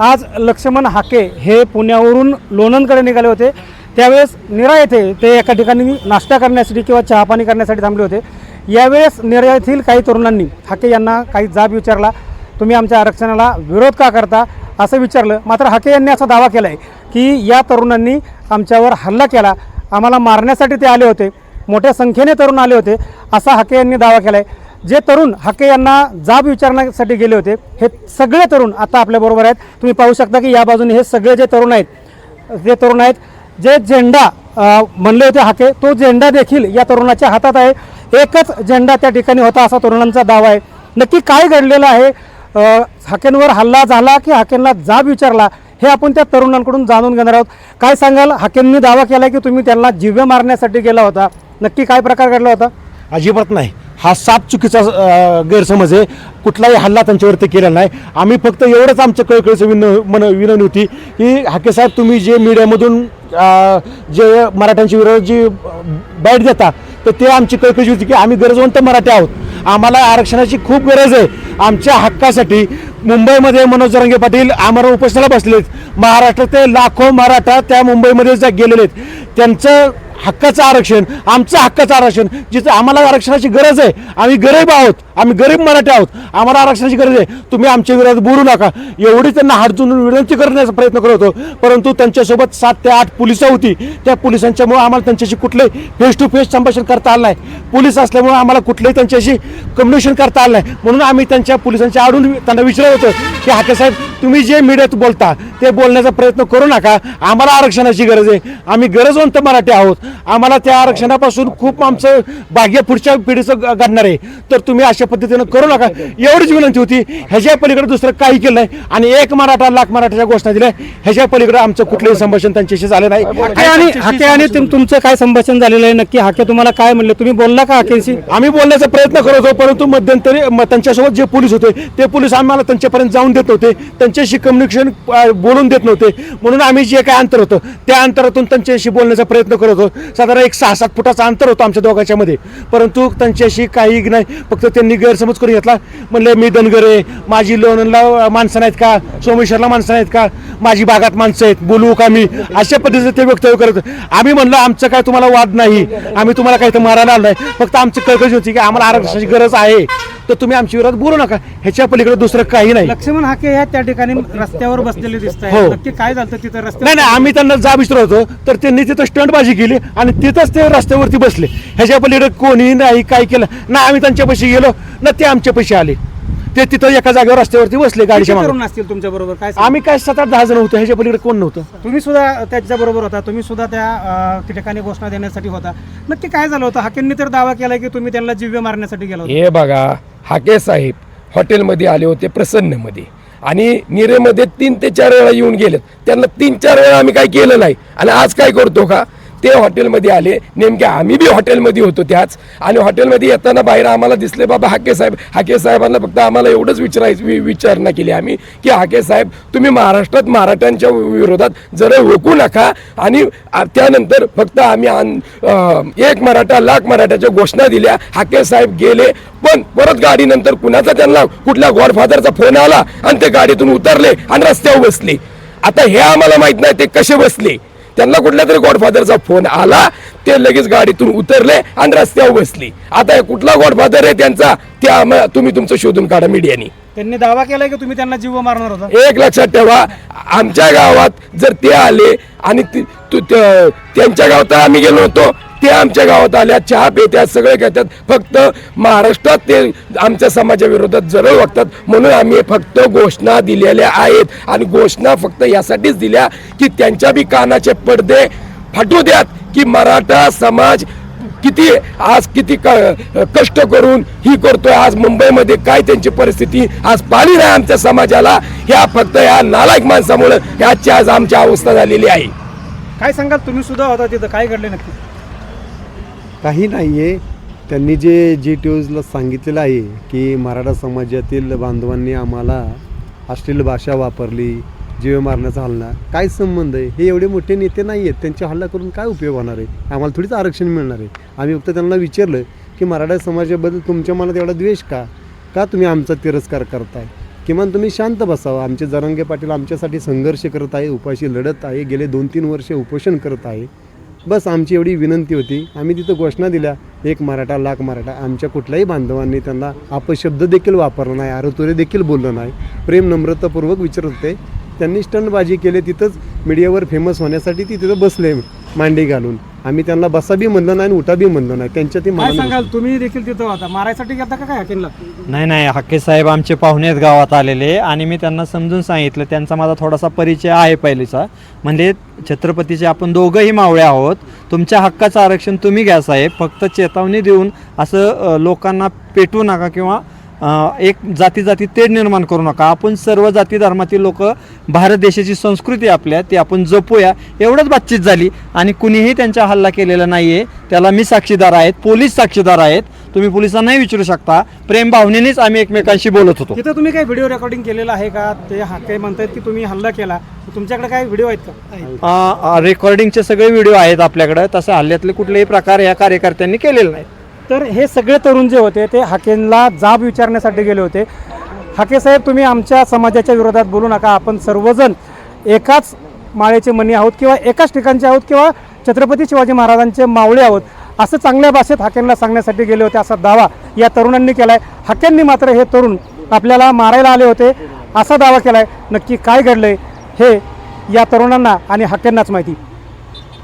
आज लक्ष्मण हाके हे पुण्यावरून लोणंदकडे निघाले होते. त्यावेळेस निरा येथे ते एका ठिकाणी नाश्ता करण्यासाठी किंवा चहापाणी करण्यासाठी थांबले होते. यावेळेस निरा येथील काही तरुणांनी हाके यांना काही जाब विचारला तुम्ही आमच्या आरक्षणाला विरोध का करता? असं विचारलं. मात्र हाके यांनी असा दावा केला आहे की या तरुणांनी आमच्यावर हल्ला केला. आम्हाला मारण्यासाठी ते आले होते. मोठ्या संख्येने तरुण आले होते असा हाके यांनी दावा केला आहे जे तरुण हाके यांना जाब विचारण्यासाठी गेले होते हे सगळे तरुण आता आपल्याबरोबर आहेत. तुम्ही पाहू शकता की या बाजूने हे सगळे जे तरुण आहेत जे तरुण आहेत जे झेंडा म्हणले होते हाके तो झेंडा देखील या तरुणाच्या हातात आहे. एकच झेंडा त्या ठिकाणी होता असा तरुणांचा दावा आहे. नक्की काय घडलेलं आहे? हाकेंवर हल्ला झाला की हाकेंना जाब विचारला? हे आपण त्या तरुणांकडून जाणून घेणार आहोत. काय सांगाल? हाकेंनी दावा केला की तुम्ही त्यांना जिव्य मारण्यासाठी गेला होता. नक्की काय प्रकार घडला होता? अजिबात नाही. हा साप चुकीचा गैरसमज आहे. कुठलाही हल्ला त्यांच्यावरती केला नाही. आम्ही फक्त एवढंच आमचं कळकळीचं विन मन विनवणी होती की हाकेसाहेब तुम्ही जे मीडियामधून जे मराठ्यांची विरोध जी बॅट देता तर ते आमची कळकळी होती की आम्ही गरजवंत मराठी आहोत. आम्हाला आरक्षणाची खूप गरज आहे. आमच्या हक्कासाठी मुंबईमध्ये मनोज जरांगे पाटील आम्हाला उपोषणाला बसलेत. महाराष्ट्रातले लाखो मराठा त्या मुंबईमध्ये गेलेले आहेत. त्यांचं हक्काचं आरक्षण आमचं हक्काचं आरक्षण जिथं आम्हाला आरक्षणाची गरज आहे आम्ही गरीब आहोत आम्ही गरीब मराठी आहोत आम्हाला आरक्षणाची गरज आहे. तुम्ही आमच्या विरोधात बोलू नका. एवढी त्यांना हाडजून विनंती करण्याचा प्रयत्न करत होतो परंतु त्यांच्यासोबत सात ते आठ पोलिसं होती. त्या पोलिसांच्यामुळे आम्हाला त्यांच्याशी कुठलंही फेस टू फेस संभाषण करता आलं नाही. पोलीस असल्यामुळे आम्हाला कुठलंही त्यांच्याशी कम्युनिकेशन करता आलं नाही. म्हणून आम्ही त्यांच्या पोलिसांच्या आडून त्यांना विचारत होतो की हाके साहेब तुम्ही जे मीडियात बोलता ते बोलण्याचा प्रयत्न करू नका. आम्हाला आरक्षणाची गरज आहे. आम्ही गरजवंत मराठी आहोत. आम्हाला त्या आरक्षणापासून खूप आमचं भाग्य पुढच्या पिढीचं घडणार आहे. तर तुम्ही अशा पद्धतीनं करू नका. एवढीच विनंती होती ह्याच्या पलीकडे दुसरं काही केलं नाही. आणि एक मराठा लाख मराठाच्या घोषणा दिल्या. ह्याच्या पलीकडे आमचं कुठलंही संभाषण त्यांच्याशी झालं नाही. हाके आणि हाके आणि तुम- तुमचं काय संभाषण झालेलं आहे? नक्की हाके तुम्हाला काय म्हणले? तुम्ही बोलला का हाकेशी? आम्ही बोलण्याचा प्रयत्न करत होतो परंतु मध्यंतरी म- त्यांच्यासोबत जे पोलीस होते ते पोलीस आम्हाला त्यांच्यापर्यंत जाऊन देत नव्हते. त्यांच्याशी कम्युनिकेशन बोलून देत नव्हते. म्हणून आम्ही जे काय अंतर होतं त्या अंतरातून त्यांच्याशी बोलण्याचा प्रयत्न करत होतो. साधारण एक सहा सात फुटाचा अंतर होतं आमच्या दोघांच्या मध्ये परंतु त्यांच्याशी काही नाही फक्त त्यांनी गैरसमज करून घेतला. म्हणले मी धनगर आहे माझी लोणला माणसं नाहीत का? सोमेश्वरला माणसं नाहीत का? माझी बागात माणसं आहेत बोलू का मी? अशा पद्धतीचं ते वक्तव्य करत. आम्ही म्हणलं आमचं काय तुम्हाला वाद नाही. आम्ही तुम्हाला काही तर मारायला आलो नाही फक्त आमची कळकळी होती की आम्हाला आरक्षणाची गरज आहे. तर तुम्ही आमच्या विरोधात बोलू नका. ह्याच्या पलीकडे दुसरं काही नाही. लक्ष्मण हाके ह्या त्या ठिकाणी रस्त्यावर बसलेले दिसत हो. काय झालं तिथं नाही रस्त्यावर नाही आम्ही त्यांना जाब विचारत होतो. तर त्यांनी तिथं स्टंटबाजी केली. आणि तिथंच ते रस्त्यावरती बसले. ह्याच्या पलीकडे कोणी नाही काय केलं? ना आम्ही त्यांच्या पैसे गेलो ना ते आमच्या पैसे आले. ते तिथं एका जागेवर रस्त्यावरती बसले गाडीच्या मागे. असतील तुमच्या बरोबर? काय? आम्ही काय सात आठ दहा जण होतो ह्याच्या पलीकडे कोण नव्हतं. तुम्ही सुद्धा त्याच्या बरोबर होता तुम्ही सुद्धा त्या ठिकाणी घोषणा देण्यासाठी होता. नक्की काय झालं होतं? हाकेंनी तर दावा केला की तुम्ही त्यांना जिव्य मारण्यासाठी गेला होता. हे बघा हाके साहेब हॉटेलमध्ये आले होते प्रसन्नमध्ये. आणि निरेमध्ये तीन ते चार वेळा येऊन गेलेत. त्यांना तीन चार वेळा आम्ही काय केलं नाही? आणि आज काय करतो का? ते हॉटेलमध्ये आले. नेमके आम्ही बी हॉटेलमध्ये होतो त्याच. आणि हॉटेलमध्ये येताना बाहेर आम्हाला दिसले बाबा हाके साहेब हाके साहेबांना फक्त आम्हाला एवढंच विचारायचं वि- विचारणा केली आम्ही की हाके साहेब तुम्ही महाराष्ट्रात मराठ्यांच्या विरोधात जरा रोखू नका आणि त्यानंतर फक्त आम्ही आन- एक मराठा लाख मराठ्याच्या घोषणा दिल्या हाके साहेब गेले. पण परत गाडीनंतर कुणाचा त्यांना कुठल्या गॉडफादरचा फोन आला आणि ते गाडीतून उतरले आणि रस्त्यावर बसले. आता हे आम्हाला माहीत नाही ते कसे बसले? त्यांना कुठल्या तरी गॉडफादरचा फोन आला ते लगेच गाडीतून उतरले आणि रस्त्यावर बसले. आता हे कुठला गॉडफादर आहे त्यांचा ते आम्हा- तुम्ही तुमचं शोधून काढा मीडियानी. त्यांनी दावा केलाय की तुम्ही त्यांना जीव मारणार होता? एक लक्षात ठेवा आमच्या गावात जर ते आले आणि त्यांच्या गावात आम्ही गेलो होतो ते आमच्या गावात आल्या चहा पित्यात सगळे घेतात. फक्त महाराष्ट्रात ते आमच्या समाजाविरोधात जरूर वागतात. म्हणून आम्ही फक्त घोषणा दिलेल्या आहेत. आणि घोषणा फक्त यासाठीच दिल्या की त्यांच्या बी कानाचे पडदे फाटू द्यात की मराठा समाज किती आज किती क- कष्ट करून ही करतोय. आज मुंबईमध्ये काय त्यांची परिस्थिती? आज पाणी नाही आमच्या समाजाला. ह्या फक्त या नालायक माणसामुळे ह्याची आज आमची अवस्था झालेली आहे. काय सांगाल? तुम्ही सुद्धा होता तिथं. काय घडले नक्की? काही नाही आहे त्यांनी जे जी न्यूजला सांगितलेलं आहे की मराठा समाजातील बांधवांनी आम्हाला अश्लील भाषा वापरली जीव मारण्याचा हल्ला. काय संबंध आहे? हे एवढे मोठे नेते नाही आहेत त्यांचे हल्ला करून काय उपयोग होणार आहे? आम्हाला थोडीच आरक्षण मिळणार आहे. आम्ही फक्त त्यांना विचारलं की मराठा समाजाबद्दल तुमच्या मनात एवढा द्वेष का? का तुम्ही आमचा तिरस्कार करताय? किमान तुम्ही शांत बसावं. आमचे जरांगे पाटील आमच्यासाठी संघर्ष करत आहे उपाशी लढत आहे गेले दोन तीन वर्षे उपोषण करत आहे. बस आमची एवढी विनंती होती. आम्ही तिथं घोषणा दिल्या. एक मराठा लाख मराठा. आमच्या कुठल्याही बांधवांनी त्यांना अपशब्द देखील वापरला नाही आरोतुरे देखील बोललं नाही. प्रेम नम्रतापूर्वक विचारत होते. त्यांनी स्टंटबाजी केले. तिथंच मीडियावर फेमस होण्यासाठी ती तिथं बसले. मांडी घालून. आम्ही त्यांना बसा बी म्हणलं नाही आणि उठा बी म्हणलं नाही. त्यांच्या ती काय मनाने सांगाल? तुम्ही देखील तिथं होता. मारायसाठी गेलता का काय हाकेनला नाही नाही. हाके साहेब आमचे पाहुणे आहेत गावात आलेले आणि मी त्यांना समजून सांगितलं. त्यांचा माझा थोडासा परिचय आहे पहिलीचा. म्हणजे छत्रपतीचे आपण दोघंही मावळे आहोत. तुमच्या हक्काचं आरक्षण तुम्ही घ्या साहेब. फक्त चेतावणी देऊन असं अ, लोकांना पेटवू नका किंवा एक जाती जाती तेढ निर्माण करू नका. आपण सर्व जाती धर्मातील लोक भारत देशाची संस्कृती आपल्या ती आपण जपूया. एवढंच बातचीत झाली. आणि कुणीही त्यांच्या हल्ला केलेला नाही आहे त्याला मी साक्षीदार आहेत पोलीस साक्षीदार आहेत. तुम्ही पोलिसांनाही विचारू शकता. प्रेम भावनेनेच आम्ही एकमेकांशी बोलत होतो. तिथं तुम्ही काही व्हिडिओ रेकॉर्डिंग केलेलं आहे का? ते हाके म्हणतायत की तुम्ही हल्ला केला. तुमच्याकडे काय व्हिडिओ आहेत का? आहेत. रेकॉर्डिंगचे सगळे व्हिडिओ आहेत आपल्याकडे. तसं हल्ल्यातले कुठलेही प्रकार या कार्यकर्त्यांनी केलेले नाहीत. तर हे सगळे तरुण जे होते ते हाकेनला जाब विचारण्यासाठी गेले होते. हाके साहेब तुम्ही आमच्या समाजाच्या विरोधात बोलू नका. आपण सर्वजण एकाच माळेचे मणी आहोत किंवा एकाच ठिकाणचे आहोत किंवा छत्रपती शिवाजी महाराजांचे मावळे आहोत असं चांगल्या भाषेत हाकेनला सांगण्यासाठी गेले होते असा दावा या तरुणांनी केला आहे हाकेंनी मात्र हे तरुण आपल्याला मारायला आले होते असा दावा केला आहे नक्की काय घडलं हे या तरुणांना आणि हाकेंनाच माहिती.